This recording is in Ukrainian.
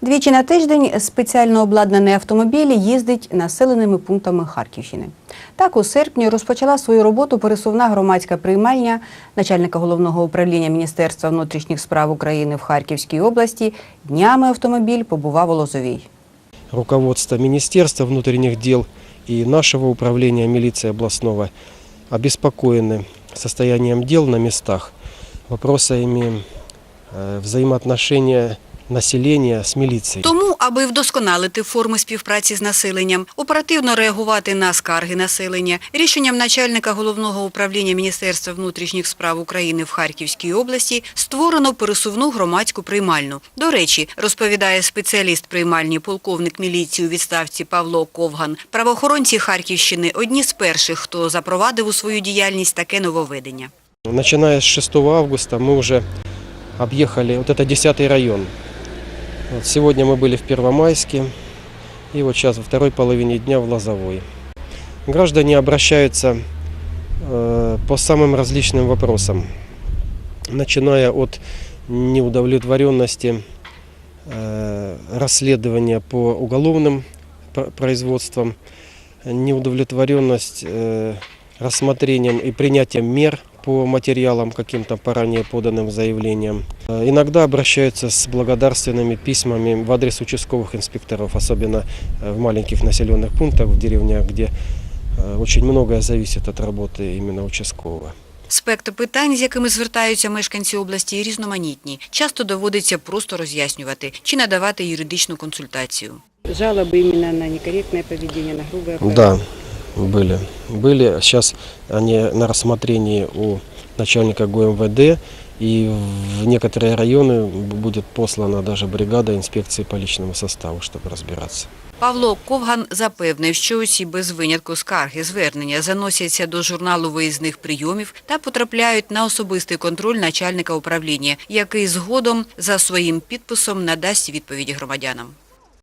Двічі на тиждень спеціально обладнаний автомобіль їздить населеними пунктами Харківщини. Так, у серпні розпочала свою роботу пересувна громадська приймальня начальника головного управління Міністерства внутрішніх справ України в Харківській області. Днями автомобіль побував у Лозовій. руководство Министерства внутренних дел и нашего управления милиции областного обеспокоены состоянием дел на местах, вопросами э, взаимоотношения населения с милицией. Тому, аби вдосконалити форми співпраці з населенням, оперативно реагувати на скарги населення, рішенням начальника головного управління Міністерства внутрішніх справ України в Харківській області створено пересувну громадську приймальну. До речі, розповідає спеціаліст приймальні полковник міліції у відставці Павло Ковган. Правоохоронці Харківщини одні з перших, хто запровадив у свою діяльність таке нововведення. Начиная с 6 августа мы уже объехали, вот это 10 район. Вот сегодня мы были в Первомайске и вот сейчас во второй половине дня в Лозовой. Граждане обращаются э, по самым различным вопросам, начиная от неудовлетворенности э, расследования по уголовным пр- производствам, неудовлетворенность э, рассмотрением и принятием мер по материалам каким-то по ранее поданным заявлениям. Э, Иногда обращаются с благодарственными письмами в адрес участковых инспекторов, особенно э, в маленьких населенных пунктах, в деревнях, где э, очень многое зависит от работы именно участкового. Спектр питань, з якими звертаються мешканці області, різноманітні. Часто доводиться просто роз'яснювати чи надавати юридичну консультацію. Жалобы именно на некорректное поведение, на грубое Да, были. Были. Сейчас они на рассмотрении у начальника ГУМВД. И в некоторые районы будет послана даже бригада инспекции по личному составу, чтобы разбираться. Павло Ковган запевнив, що усі без винятку скарги звернення заносяться до журналу виїзних прийомів та потрапляють на особистий контроль начальника управління, який згодом за своїм підписом надасть відповіді громадянам.